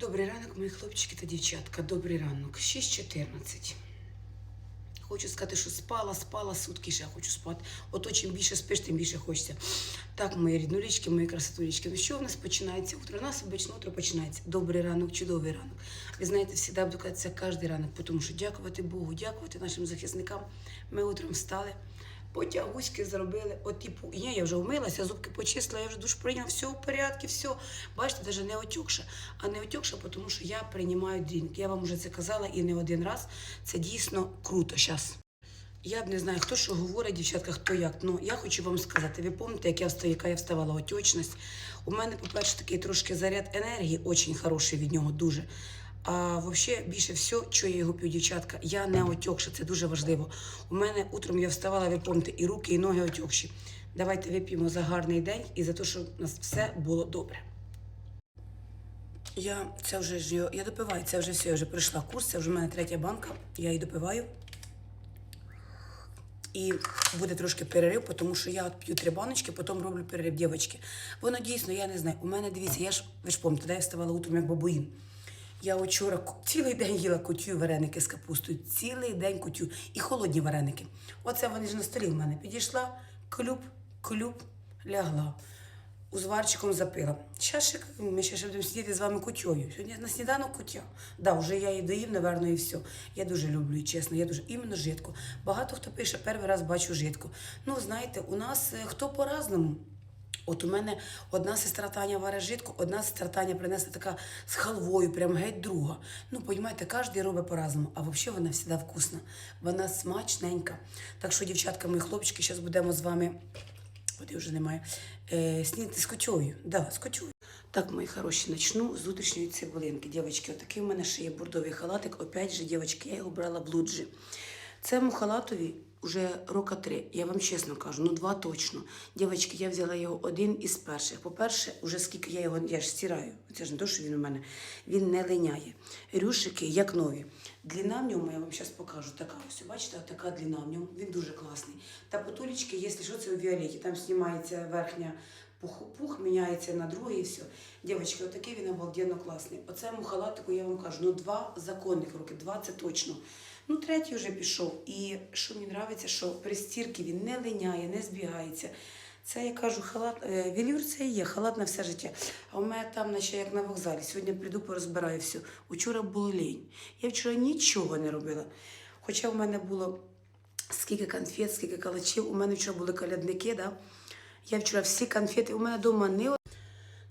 Добрий ранок, мої хлопчики та дівчатка. Добрий ранок. 6.14. Хочу сказати, що спала, спала сутки, ще хочу спати. Ото чим більше спиш, тим більше хочеться. Так, мої ріднулічки, мої красотулічки. Ну що в нас починається утро? У нас обично утро починається. Добрий ранок, чудовий ранок. Ви знаєте, завжди буду казати кожен ранок, тому що дякувати Богу, дякувати нашим захисникам. Ми утром встали. Потягуськи зробили, от типу, ні, я вже вмилася, зубки почистила, я вже душ прийняла, все в порядку, все. Бачите, навіть не отекша. А не отекша, тому що я приймаю дрінк. Я вам вже це казала і не один раз. Це дійсно круто зараз. Я б не знаю, хто що говорить, дівчатка, хто як. Ну я хочу вам сказати, ви пам'ятаєте, як я встаю, яка я вставала отечність. У мене, по-перше, такий трошки заряд енергії, дуже хороший від нього, дуже. А взагалі, більше всього, що я його п'ю, дівчатка, я не отекша, це дуже важливо. У мене утром я вставала, ви пам'ятаєте, і руки, і ноги отекші. Давайте вип'ємо за гарний день і за те, щоб у нас все було добре. Я це вже ж я допиваю, це вже все, я вже пройшла курс, це вже в мене третя банка, я її допиваю. І буде трошки перерив, тому що я от п'ю три баночки, потім роблю перерив дівчатки. Воно дійсно, я не знаю. У мене дивіться, я ж ви ж пам'ятаєте, да, я вставала утром як бабуїн. Я вчора цілий день їла кутю вареники з капустою, цілий день кутю і холодні вареники. Оце вони ж на столі в мене. Підійшла, клюб, клюб, лягла. Узварчиком запила. Щас ми ще, будемо сидіти з вами кутьою. Сьогодні на сніданок кутя. Да, вже я її доїв, напевно, і все. Я дуже люблю, і чесно, я дуже іменно жидку. Багато хто пише, перший раз бачу жидку. Ну, знаєте, у нас е, хто по-разному. От у мене одна сестра Таня варить жидку, одна сестра Таня принесла така з халвою, прям геть друга. Ну, понімаєте, кожен робить по-разному, а взагалі вона завжди вкусна. Вона смачненька. Так що, дівчатка, мої хлопчики, зараз будемо з вами Води вже немає. Е, снідати з котьою. Да, з котьою. Так, мої хороші, начну з утрішньої цибулинки. Дівчатки, отакий у мене ще є бордовий халатик. Опять же, дівчатки, я його брала в луджі. Цьому халатові вже рока три. Я вам чесно кажу, ну два точно. Дівчатки, я взяла його один із перших. По-перше, уже скільки я його я ж стираю. Це ж не то, що він у мене. Він не линяє. Рюшики, як нові. Дліна в ньому, я вам зараз покажу. Така ось, бачите, така дліна в ньому. Він дуже класний. Та потулечки, якщо що, це у Віолеті. Там знімається верхня пух, пух міняється на другий і все. Дівчатки, отакий він обалденно класний. Оцему халатику я вам кажу, ну два законних роки, два це точно. Ну, третій вже пішов. І що мені подобається, що при стірці він не линяє, не збігається. Це я кажу, халат, е, велюр це і є, халат на все життя. А у мене там, наче як на вокзалі. Сьогодні прийду, порозбираю все. Учора було лінь. Я вчора нічого не робила. Хоча в мене було скільки конфет, скільки калачів. У мене вчора були колядники, да? Я вчора всі конфети, у мене вдома не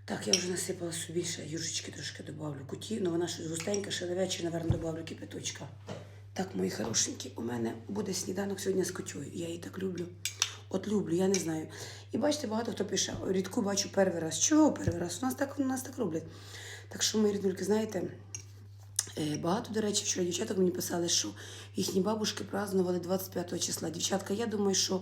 так, я вже насипала собі ще южечки трошки добавлю куті, але вона щось густенька, ще на вечір, напевно, добавлю кипяточка. Так, мої хорошенькі, у мене буде сніданок сьогодні з кутю. Я її так люблю. От люблю, я не знаю. І бачите, багато хто пише, рідку бачу перший раз. Чого перший раз? У нас так, у нас так роблять. Так що, мої ріднульки, знаєте, Е, Багато, до речі, вчора дівчаток мені писали, що їхні бабушки празднували 25 числа. Дівчатка, я думаю, що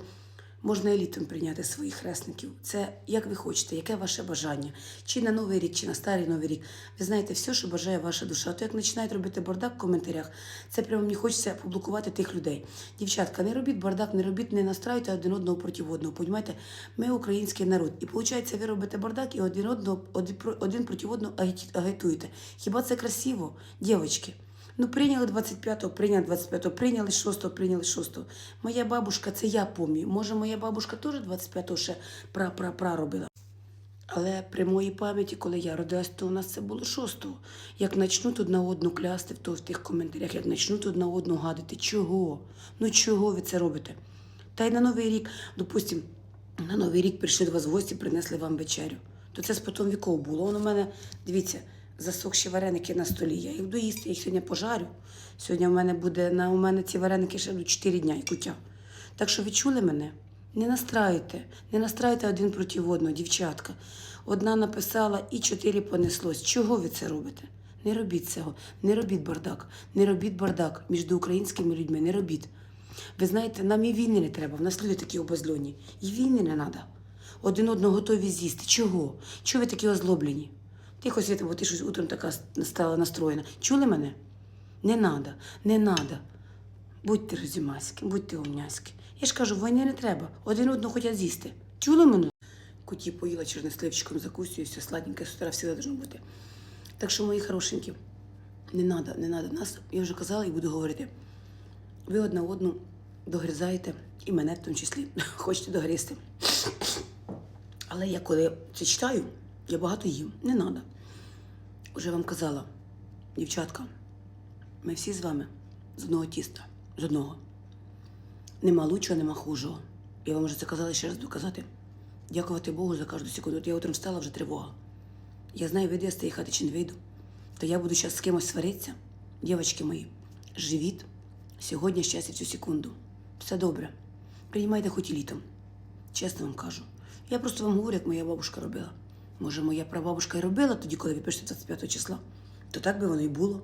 можна і літом прийняти своїх хресників. Це як ви хочете, яке ваше бажання. Чи на Новий рік, чи на старий Новий рік. Ви знаєте, все, що бажає ваша душа. То як починають робити бардак в коментарях, це прямо мені хочеться публікувати тих людей. Дівчатка, не робіть бардак, не робіть, не настраюйте один одного проти одного. Понімаєте? Ми український народ. І виходить, ви робите бардак і один одного один, про- один проти одного агі- агітуєте. Хіба це красиво, дівчатки? Ну, прийняли 25-го, прийняли 25-го, прийняли 6-го, прийняли 6-го. Моя бабушка, це я пам'ятаю. Може, моя бабушка теж 25-го ще пра-пра-пра робила. Але при моїй пам'яті, коли я родилась, то у нас це було 6-го. Як начнуть одна одну клясти в, то, в тих коментарях, як начнуть одна одну гадити, чого? Ну чого ви це робите? Та й на Новий рік, допустим, на Новий рік прийшли до вас гості, принесли вам вечерю. То це з потом віков було. Воно у мене, дивіться, засохші вареники на столі. Я їх буду їсти, я їх сьогодні пожарю. Сьогодні в мене буде на у мене ці вареники ще будуть 4 дня і кутя. Так що ви чули мене? Не настраюйте, не настраюйте один проти одного, дівчатка. Одна написала і чотири понеслось. Чого ви це робите? Не робіть цього, не робіть бардак, не робіть бардак між українськими людьми, не робіть. Ви знаєте, нам і війни не треба, в нас люди такі обозльоні. І війни не треба. Один одного готові з'їсти. Чого? Чого ви такі озлоблені? Тихо, Світа, бо ти щось утром така стала настроєна. Чули мене? Не надо, не надо. Будьте розімаські, будьте умняські. Я ж кажу, війни не треба. Один одного хочуть з'їсти. Чули мене? Куті поїла чорносливчиком закусюю, все сладеньке з утра всегда должно бути. Так що, мої хорошенькі, не треба, не треба нас. Я вже казала і буду говорити. Ви одна одну догризаєте, і мене в тому числі хочете догризти. Але я коли це читаю, я багато їм. Не треба. Уже вам казала, дівчатка, ми всі з вами з одного тіста, з одного. Нема лучшого, нема хужого. Я вам вже це казала ще раз буду казати. Дякувати Богу за кожну секунду. От я утром встала, вже тривога. Я знаю, вийду я з тієї хати чи не вийду. То я буду зараз з кимось сваритися. Дівчатки мої, живіть сьогодні щастя цю секунду. Все добре. Приймайте хоч і літом. Чесно вам кажу. Я просто вам говорю, як моя бабушка робила. Може, моя прабабушка і робила тоді, коли ви пишете 25 числа, то так би воно і було.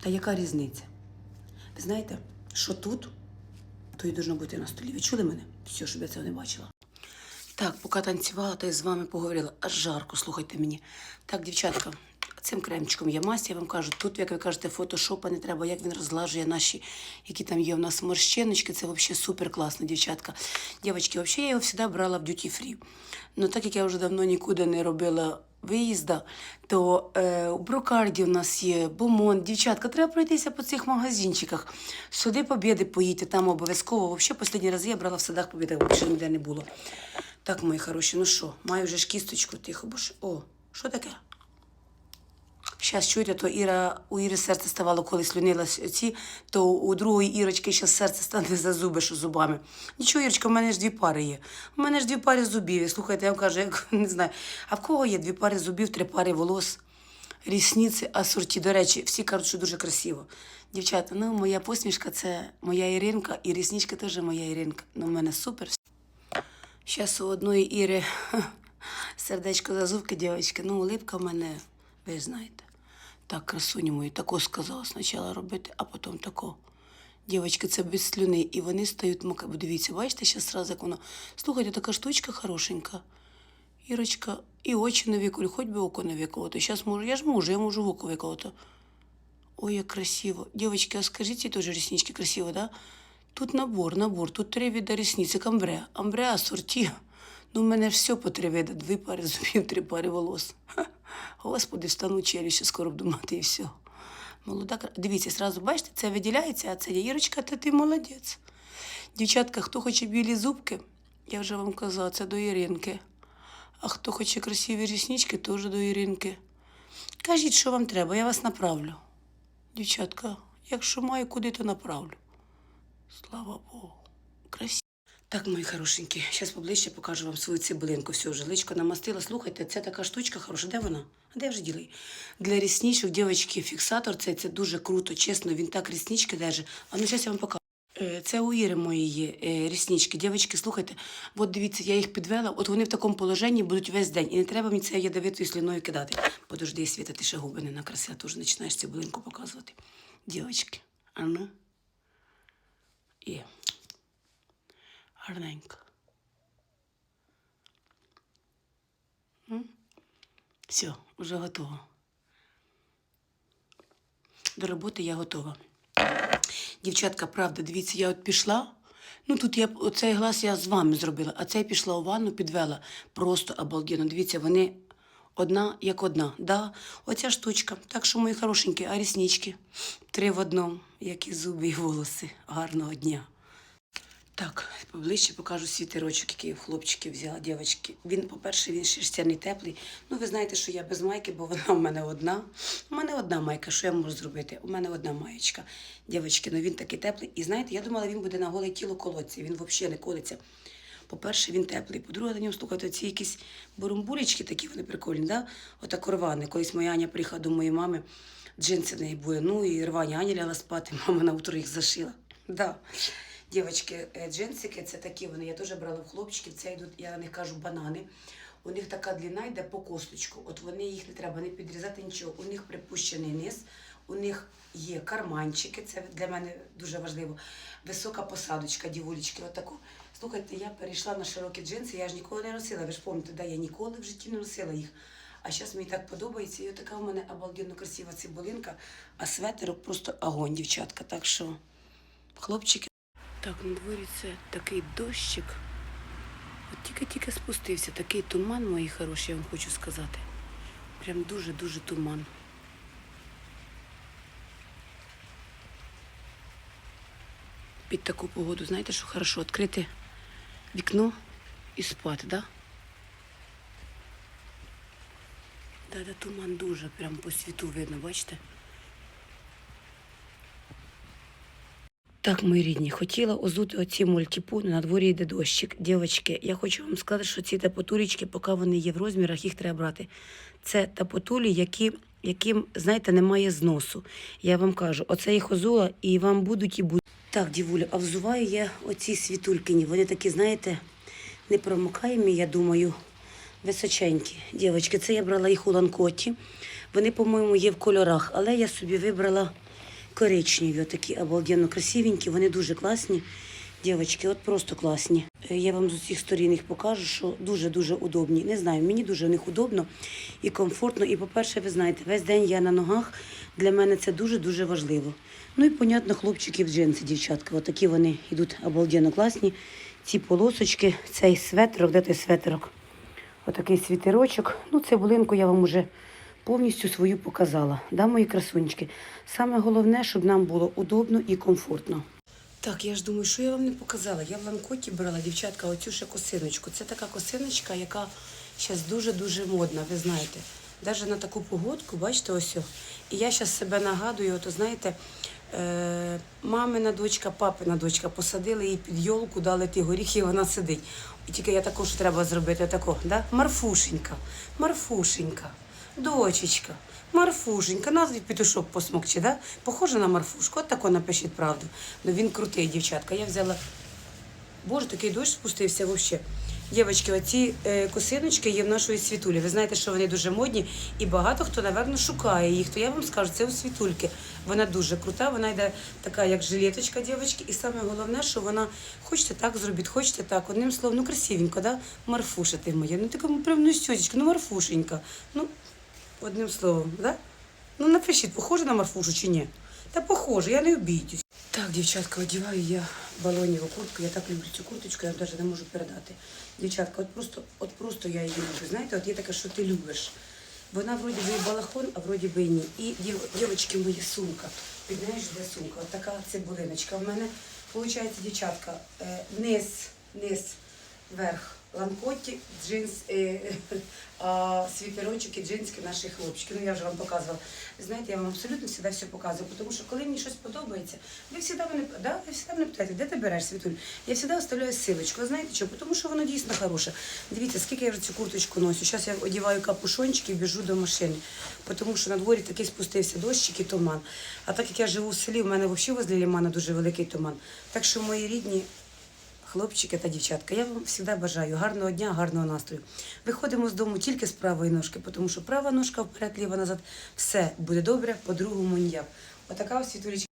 Та яка різниця? Ви знаєте, що тут, то і должно бути на столі. Ви чули мене? Все, щоб я цього не бачила. Так, поки танцювала, та й з вами поговорила. Аж жарко, слухайте мені. Так, дівчатка, цим кремчиком є мазь, я вам кажу, тут, як ви кажете, фотошопа не треба, як він розглажує наші, які там є у нас морщиночки, це взагалі супер класно, дівчатка. Дівчатки, взагалі я його завжди брала в дюті фрі. Ну так як я вже давно нікуди не робила виїзда, то е, у Брокарді у нас є Бомон. Дівчатка, треба пройтися по цих магазинчиках. Сюди Побєди поїдьте, там обов'язково. Взагалі, останні рази я брала в садах Побєди, більше ніде не було. Так, мої хороші, ну що, маю вже ж кісточку тихо, бо ж. О, що таке? Зараз чуєте, то Іра, у Іри серце ставало, коли слюнила ці, то у другої Ірочки зараз серце стане за зуби, що зубами. Нічого, Ірочка, в мене ж дві пари є. У мене ж дві пари зубів. Слухайте, я вам кажу, як не знаю. А в кого є дві пари зубів, три пари волос, рісниці, асорті. До речі, всі кажуть, що дуже красиво. Дівчата, ну моя посмішка це моя Іринка, і рісничка теж моя Іринка. Ну, в мене супер. Зараз у одної Іри сердечко за зубки, дівчатки. Ну, улипка в мене, ви знаєте. Так, красуні мої, тако сказала спочатку робити, а потім тако. Дівчатки, це без слюни, і вони стають мука. Дивіться, бачите, зараз сразу як воно. Слухайте, така штучка хорошенька. Ірочка, і очі не виколю, хоч би око не виколоти. Зараз можу, я ж можу, я можу в око виколоти. Ой, як красиво. Девочки, а скажите, ці теж реснички красиво, да? Тут набор, набор, тут три вида ресниць, як амбре. Амбре, асорті. Ну, в мене все по три вида. Дві пари зубів, три пари волос. Ха. Господи, встану челюстю, скоро буду і все. Молода, дивіться, сразу бачите, це виділяється, а це є Ірочка, та ти молодець. Дівчатка, хто хоче білі зубки, я вже вам казала, це до Іринки. А хто хоче красиві ріснички, теж до Іринки. Кажіть, що вам треба, я вас направлю. Дівчатка, якщо маю куди, то направлю. Слава Богу. Так, мої хорошенькі, зараз поближче покажу вам свою цибулинку. Все, вже личко намастила. Слухайте, це така штучка хороша. Де вона? А де вже ділий? Для рісничок, дівчатки, фіксатор цей, це дуже круто, чесно, він так ріснички держить. А ну, зараз я вам покажу. Е, Це у Іри мої є е, ріснички. Дівчатки, слухайте, от дивіться, я їх підвела, от вони в такому положенні будуть весь день. І не треба мені це ядовитою сліною кидати. Подожди, Світа, ти ще губи не накрасила, теж починаєш цибулинку показувати. Дівчатки, а ну. І гарненько. Все, вже готово. До роботи я готова. Дівчатка, правда, дивіться, я от пішла. Ну тут я оцей глаз я з вами зробила, а цей пішла у ванну, підвела. Просто обалденно. Дивіться, вони одна як одна. Да? Оця штучка. Так що, мої хорошенькі, а ріснички три в одному, як і зуби, і волоси. Гарного дня. Так, поближче покажу світерочок, який я в хлопчики взяла, дівчатки. Він, по-перше, він шерстяний теплий. Ну, ви знаєте, що я без майки, бо вона в мене одна. У мене одна майка, що я можу зробити? У мене одна маєчка. Дівчатки, ну він такий теплий. І знаєте, я думала, він буде на голе тіло колоться. Він взагалі не колиться. По-перше, він теплий. По-друге, на ньому слухайте, ці якісь бурумбулечки такі, вони прикольні, да? Отак рвані. Колись моя Аня приїхала до моєї мами, джинси неї були. Ну і рвані Аня ляла спати, мама на утро їх зашила. Да. Дівчатки, е, джинсики, це такі вони. Я теж брала в хлопчиків. Це йдуть, я на них кажу, банани. У них така длина йде по косточку. От вони їх не треба не підрізати нічого. У них припущений низ, у них є карманчики. Це для мене дуже важливо. Висока посадочка, дівулечки. Отаку. Слухайте, я перейшла на широкі джинси, я ж ніколи не носила. Ви ж пам'ятаєте, да, я ніколи в житті не носила їх. А зараз мені так подобається. І така в мене обалденно красива цибулинка, а светерок просто огонь, дівчатка. Так що, хлопчики. Так, на дворі це такий дощик. От тільки-тільки спустився, такий туман, мої хороші, я вам хочу сказати. Прям дуже-дуже туман. Під таку погоду, знаєте, що хорошо відкрити вікно і спати, да? Да, да, туман дуже прям по світу видно, бачите? Так, мої рідні, хотіла озути оці мультипуни, на дворі йде дощик. Дівчатки, я хочу вам сказати, що ці тапотулечки, поки вони є в розмірах, їх треба брати. Це тапотулі, які, яким, знаєте, немає зносу. Я вам кажу, оце їх озула і вам будуть і будуть. Так, дівуля, а взуваю я оці світулькині. Вони такі, знаєте, непромокаємі, я думаю, височенькі. Дівчатки, це я брала їх у ланкоті. Вони, по-моєму, є в кольорах, але я собі вибрала коричневі, такі обалденно красивенькі, вони дуже класні. Дівчатки, от просто класні. Е, Я вам з усіх сторін їх покажу, що дуже-дуже удобні. Не знаю, мені дуже в них удобно і комфортно. І, по-перше, ви знаєте, весь день я на ногах. Для мене це дуже-дуже важливо. Ну і, понятно, хлопчики в джинси, дівчатка. Отакі вони йдуть обалденно класні. Ці полосочки, цей светрок, де той светрок? Отакий світерочок. Ну, цибулинку я вам уже повністю свою показала. Да, мої красунечки? Саме головне, щоб нам було удобно і комфортно. Так, я ж думаю, що я вам не показала. Я в ланкоті брала, дівчатка, оцю ще косиночку. Це така косиночка, яка зараз дуже-дуже модна, ви знаєте. Навіть на таку погодку, бачите, ось. І я зараз себе нагадую, ото знаєте, е, мамина дочка, папина дочка посадили її під йолку, дали ті горіхи, і вона сидить. Тільки я також треба зробити тако, да? Марфушенька, Марфушенька, дочечка, Марфушенька, назвіть петушок посмокче, да? Похоже на Марфушку, от тако напишіть правду. Ну він крутий, дівчатка. Я взяла Боже, такий дощ спустився взагалі. Дівчатки, оці е, косиночки є в нашої світулі. Ви знаєте, що вони дуже модні, і багато хто, напевно, шукає їх. То я вам скажу, це у світульки. Вона дуже крута, вона йде така, як жилеточка, дівчатки. І саме головне, що вона хочете так зробіть, хочете так. Одним словом, ну красивенько, да? Марфуша ти моя. Ну така прям ну сьотечка, ну Марфушенька. Ну, одним словом, да? Ну напишіть, похоже на Марфушу чи ні? Та похоже, я не обійдусь. Так, дівчатка, одягаю я балоніву куртку. Я так люблю цю курточку, я вам навіть не можу передати. Дівчатка, от просто, от просто я її люблю. Знаєте, от є таке, що ти любиш. Вона вроді би і балахон, а вроді би і ні. І дів, дівчатки, моя сумка. Піднаєш, де сумка? От така цибулиночка. В мене, виходить, дівчатка, е, низ, низ, верх. Ланкоті, джинс, е, а світерочок і джинські наші хлопчики. Ну я вже вам показувала. Знаєте, я вам абсолютно завжди все показую, тому що коли мені щось подобається, ви завжди мене, да, ви завжди мене питаєте, де ти береш світуль? Я завжди оставляю силочку. Знаєте чого? Тому що воно дійсно хороше. Дивіться, скільки я вже цю курточку носю. Зараз я одягаю капушончик і біжу до машини, тому що на дворі такий спустився дощик і туман. А так як я живу в селі, в мене взагалі возле лімана дуже великий туман. Так що мої рідні хлопчики та дівчатка. Я вам завжди бажаю гарного дня, гарного настрою. Виходимо з дому тільки з правої ножки, тому що права ножка вперед, ліва назад. Все буде добре, по-другому ніяк. Отака ось світулечка.